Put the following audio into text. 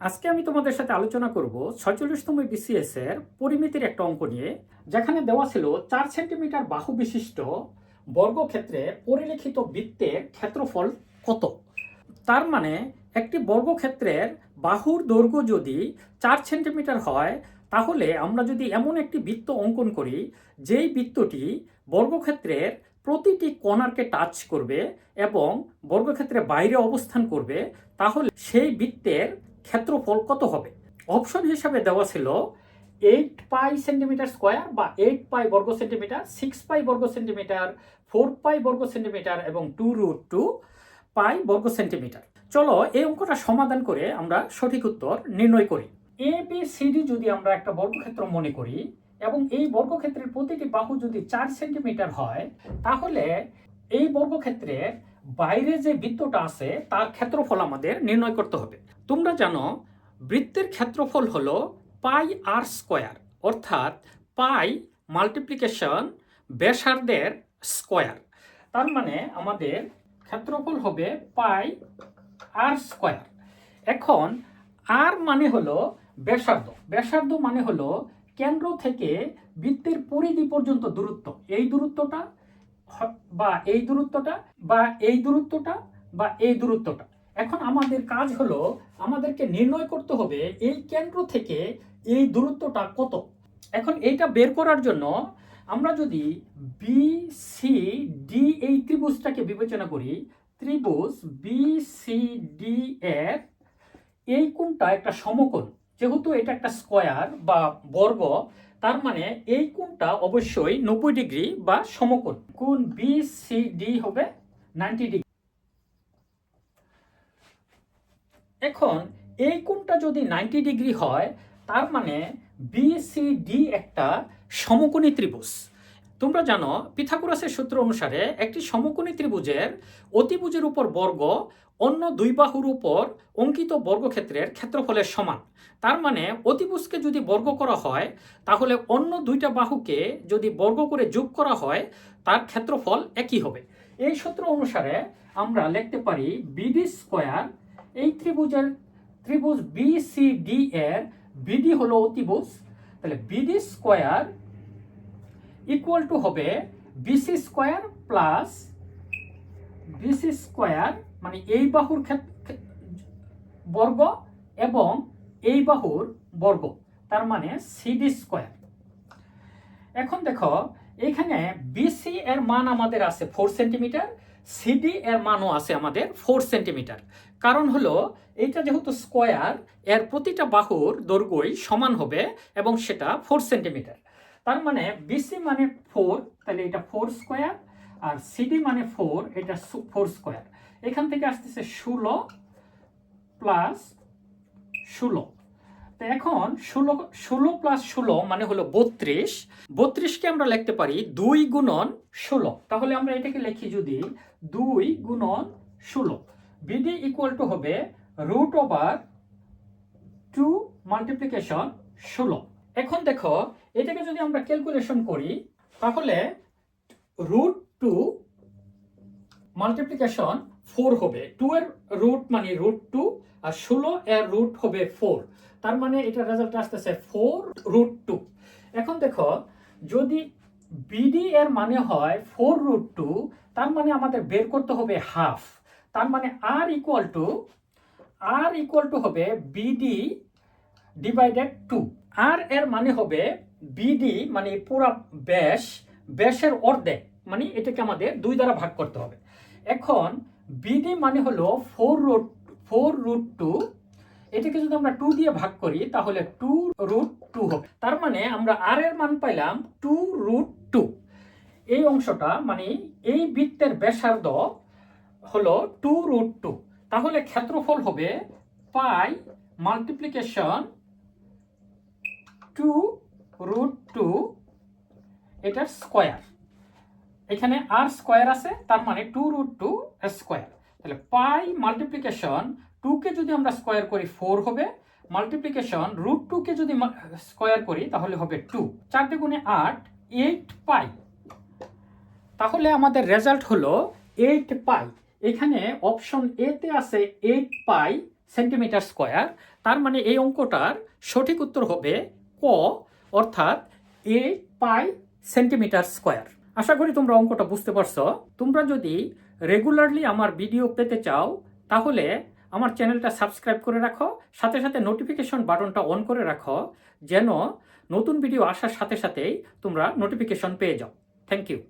আজকে আমি তোমাদের সাথে আলোচনা করব ছয়চল্লিশতম বিসিএস এর পরিমিতির একটা অঙ্ক নিয়ে, যেখানে দেওয়া ছিল চার সেন্টিমিটার বাহু বিশিষ্ট বর্গক্ষেত্রে পরিলেখিত বৃত্তের ক্ষেত্রফল কত? তার মানে একটি বর্গক্ষেত্রের বাহুর দৈর্ঘ্য যদি চার সেন্টিমিটার হয়, তাহলে আমরা যদি এমন একটি বৃত্ত অঙ্কন করি, যেই বৃত্তটি বর্গক্ষেত্রের প্রতিটি কণারকে টাচ করবে এবং বর্গক্ষেত্রের বাইরে অবস্থান করবে, তাহলে সেই বৃত্তের ক্ষেত্রফল কত হবে? অপশন হিসাবে দেওয়া ছিল এইট পাই সেন্টিমিটার স্কোয়ার বা এইট পাই বর্গ সেন্টিমিটার সিক্স পাই বর্গ সেন্টিমিটার ফোর পাই বর্গ সেন্টিমিটার এবং টু রুট টু পাই বর্গ সেন্টিমিটার চলো এই অঙ্কটা সমাধান করে আমরা সঠিক উত্তর নির্ণয় করি। এ বি সিডি যদি আমরা একটা বর্গক্ষেত্র মনে করি এবং এই বর্গক্ষেত্রের প্রতিটি বাহু যদি চার সেন্টিমিটার হয়, তাহলে এই বর্গক্ষেত্রের বাইরে যে বৃত্তটা আছে, তার ক্ষেত্রফল আমাদের নির্ণয় করতে হবে। তোমরা জানো, বৃত্তের ক্ষেত্রফল হল পাই আর স্কোয়ার, অর্থাৎ পাই মাল্টিপ্লিকেশন ব্যাসার্ধের স্কোয়ার। তার মানে আমাদের ক্ষেত্রফল হবে পাই আর স্কোয়ার। এখন আর মানে হলো ব্যাসার্ধ। ব্যাসার্ধ মানে হলো কেন্দ্র থেকে বৃত্তের পরিধি পর্যন্ত দূরত্ব। এই দূরত্বটা বা এই দূরত্বটা বা এই দূরত্বটা বা এই দূরত্বটা। এখন আমাদের কাজ হলো আমাদেরকে নির্ণয় করতে হবে এই কেন্দ্র থেকে এই দূরত্বটা কত। এখন এইটা বের করার জন্য আমরা যদি বি সি ডি এই ত্রিভুজটাকে বিবেচনা করি, ত্রিভুজ বি সি ডি এর এই কোণটা একটা সমকোণ। যেহেতু এটা একটা স্কোয়ার বা বর্গ, তার মানে এই কোণটা অবশ্যই নব্বই ডিগ্রি বা সমকোণ। কোণ বি সি ডি হবে নাইনটি ডিগ্রি। এখন এই কোণটা যদি নাইনটি ডিগ্রি হয়, তার মানে বি সি ডি একটা সমকোণী ত্রিভুজ। তোমরা জানো, পিথাগোরাসের সূত্র অনুসারে একটি সমকোণী ত্রিভুজের অতিভুজের উপর বর্গ অন্য দুই বাহুর উপর অঙ্কিত বর্গক্ষেত্রের ক্ষেত্রফলের সমান। তার মানে অতিভুজকে যদি বর্গ করা হয়, তাহলে অন্য দুইটা বাহুকে যদি বর্গ করে যোগ করা হয়, তার ক্ষেত্রফল একই হবে। এই সূত্র অনুসারে আমরা লিখতে পারি বিডি স্কোয়ার এই ত্রিভুজের ত্রিভুজ বি সি ডি এর বিডি হলো অতিভুজ। তাহলে বিডি স্কোয়ার ইকুয়াল টু হবে BC square plus BC square মানে এই বাহুর বর্গ এবং এই বাহুর বর্গ, তার মানে সিডি স্কোয়ার এখন দেখো, এখানে বিসি এর মান আমাদের আছে ফোর সেন্টিমিটার সিডি এর মানও আছে আমাদের ফোর সেন্টিমিটার। কারণ হলো, এইটা যেহেতু স্কোয়ার, এর প্রতিটা বাহুর দৈর্ঘ্যই সমান হবে এবং সেটা ফোর সেন্টিমিটার। তার মানে বিসি মানে ফোর, তাহলে এটা ফোর স্কোয়ার, আর সিডি মানে ফোর, এটা ফোর স্কোয়ার। এখান থেকে আসতেছে ষোলো প্লাস ষোলো। তো এখন ষোলো ষোলো প্লাস ষোলো মানে হলো বত্রিশ। বত্রিশকে আমরা লিখতে পারি দুই গুণন ষোলো। তাহলে আমরা এটাকে লিখি যদি দুই গুণন ষোলো। বিডি ইকুয়াল টু হবে রুট ওভার টু মাল্টিপ্লিকেশন ষোলো। এখন দেখো, এটাকে যদি আমরা ক্যালকুলেশন করি, তাহলে রুট টু মাল্টিপ্লিকেশন ফোর হবে। টু এর রুট মানে রুট টু আর ষোলো এর রুট হবে ফোর তার মানে এটা রেজাল্ট আসতেছে ফোর রুট টু এখন দেখো, যদি বিডি এর মানে হয় ফোর রুট টু তার মানে আমাদের বের করতে হবে হাফ তার মানে r equal to r equal to হবে বিডি ডিভাইডেড টু আর এর মানে হবে বিডি মানে পুরা ব্যাস ব্যাসের অর্ধেক। মানে এটাকে আমাদের দুই দ্বারা ভাগ করতে হবে। এখন বিডি মানে হলো four root four root two এটাকে যদি আমরা টু দিয়ে ভাগ করি, তাহলে টু রুট টু হবে। তার মানে আমরা আর এর মান পাইলাম টু রুট টু এই অংশটা মানে এই বৃত্তের ব্যাসার্ধ হলো টু রুট টু তাহলে ক্ষেত্রফল হবে pi multiplication two root two এটার স্কোয়ার এখানে আর স্কোয়ার আছে, তার মানে টু রুট টু স্কোয়ার তাহলে পাই মাল্টিপ্লিকেশন টুকে যদি আমরা স্কোয়ার করি ফোর হবে মাল্টিপ্লিকেশন রুট টুকে যদি স্কোয়ার করি তাহলে হবে টু চার দুগুণে আট এইট পাই তাহলে আমাদের রেজাল্ট হলো এইট পাই এখানে অপশন এতে আছে এইট পাই সেন্টিমিটার স্কোয়ার তার মানে এই অঙ্কটার সঠিক উত্তর হবে ক, অর্থাৎ এ পাই সেন্টিমিটার স্কোয়ার আশা করি তোমরা অঙ্কটা বুঝতে পারছ। তোমরা যদি রেগুলারলি আমার ভিডিও পেতে চাও, তাহলে আমার চ্যানেলটা সাবস্ক্রাইব করে রাখো, সাথে সাথে নোটিফিকেশন বাটনটা অন করে রাখো, যেন নতুন ভিডিও আসার সাথে সাথেই তোমরা নোটিফিকেশন পেয়ে যাও। Thank you